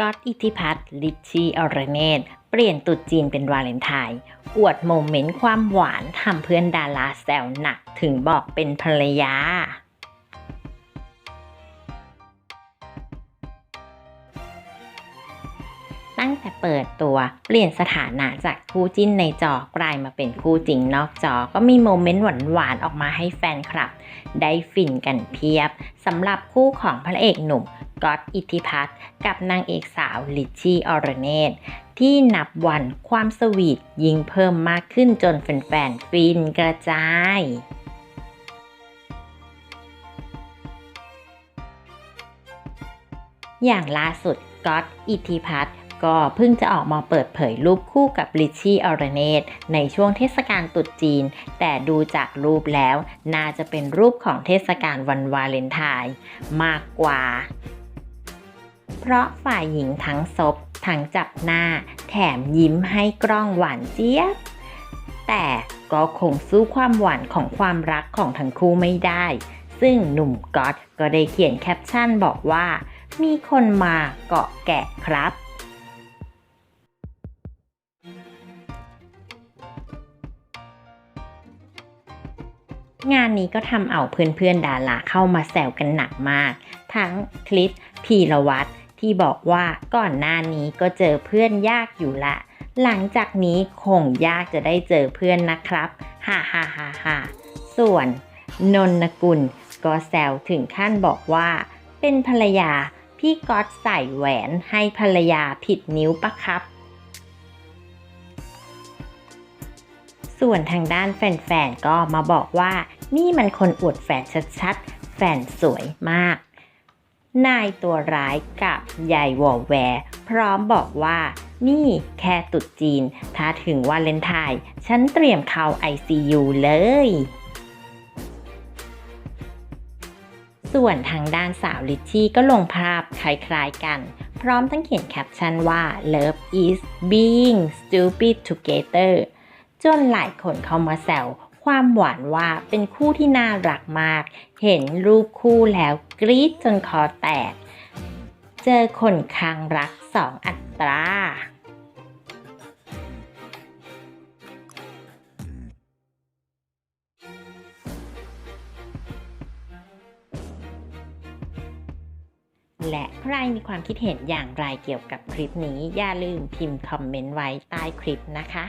ก๊อตอิทธิพัฒน์ลิชชี่อรเนตเปลี่ยนตุดจีนเป็นวาเลนไทน์อวดโมเมนต์ความหวานทำเพื่อนดาราแซวหนักถึงบอกเป็นภรรยาตั้งแต่เปิดตัวเปลี่ยนสถานะจากคู่จิ้นในจอกลายมาเป็นคู่จริงนอกจอก็มีโมเมนต์หวานๆออกมาให้แฟนคลับ ได้ฟินกันเพียบสำหรับคู่ของพระเอกหนุ่ม ก๊อตอิทธิพัฒน์กับนางเอกสาวลิชชี่ออรเนตที่นับวันความสวีทยิ่งเพิ่มมากขึ้นจนแฟนๆฟินกระจายอย่างล่าสุดก๊อตอิทธิพัฒน์ก็เพิ่งจะออกมาเปิดเผยรูปคู่กับลิชชี่อรเนตในช่วงเทศกาลตรุษจีน แต่ดูจากรูปแล้ว น่าจะเป็นรูปของเทศกาลวันวาเลนไทน์มากกว่า เพราะฝ่ายหญิงทั้งซบทั้งจับหน้า แถมยิ้มให้กล้องหวานเจี๊ยบ แต่ก็คงสู้ความหวานของความรักของทั้งคู่ไม่ได้ ซึ่งหนุ่มก๊อตก็ได้เขียนแคปชั่นบอกว่า มีคนมาเกาะแกะครับงานนี้ก็ทำเอาเพื่อนๆดาราเข้ามาแซวกันหนักมาก ทั้งคลิปพีรวัตร ที่บอกว่าก่อนหน้านี้ก็เจอเพื่อนยากอยู่ละ หลังจากนี้คงยากจะได้เจอเพื่อนนะครับฮ่าฮ่าฮ่าฮ่าส่วน นนกุลก็แซวถึงขั้นบอกว่า เป็นภรรยาพี่ก๊อตใส่แหวนให้ภรรยาผิดนิ้วปะครับ ส่วนทางด้านแฟนๆก็มาบอกว่า นี่มันคนอวดแฟนชัดๆ แฟนสวยมาก นายตัวร้ายกับยายวอแวร์พร้อมบอกว่า นี่แค่ตุดจีน ถ้าถึงวาเลนไทน์ฉันเตรียมเข้า ICU เลย ส่วนทางด้านสาวลิชชี่ก็ลงภาพคล้าย ๆ กัน พร้อมทั้งเขียนแคปชั่นว่า Love is being stupid together จนหลายคนเข้ามาแซว ความหวานว่าเป็นคู่ที่น่ารักมาก เห็นรูปคู่แล้วกรี๊ดจนคอแตก เจอคนคางรักสองอัตราและใครมีความคิดเห็นอย่างไรเกี่ยวกับคลิปนี้ อย่าลืมพิมพ์คอมเมนต์ไว้ใต้คลิปนะคะ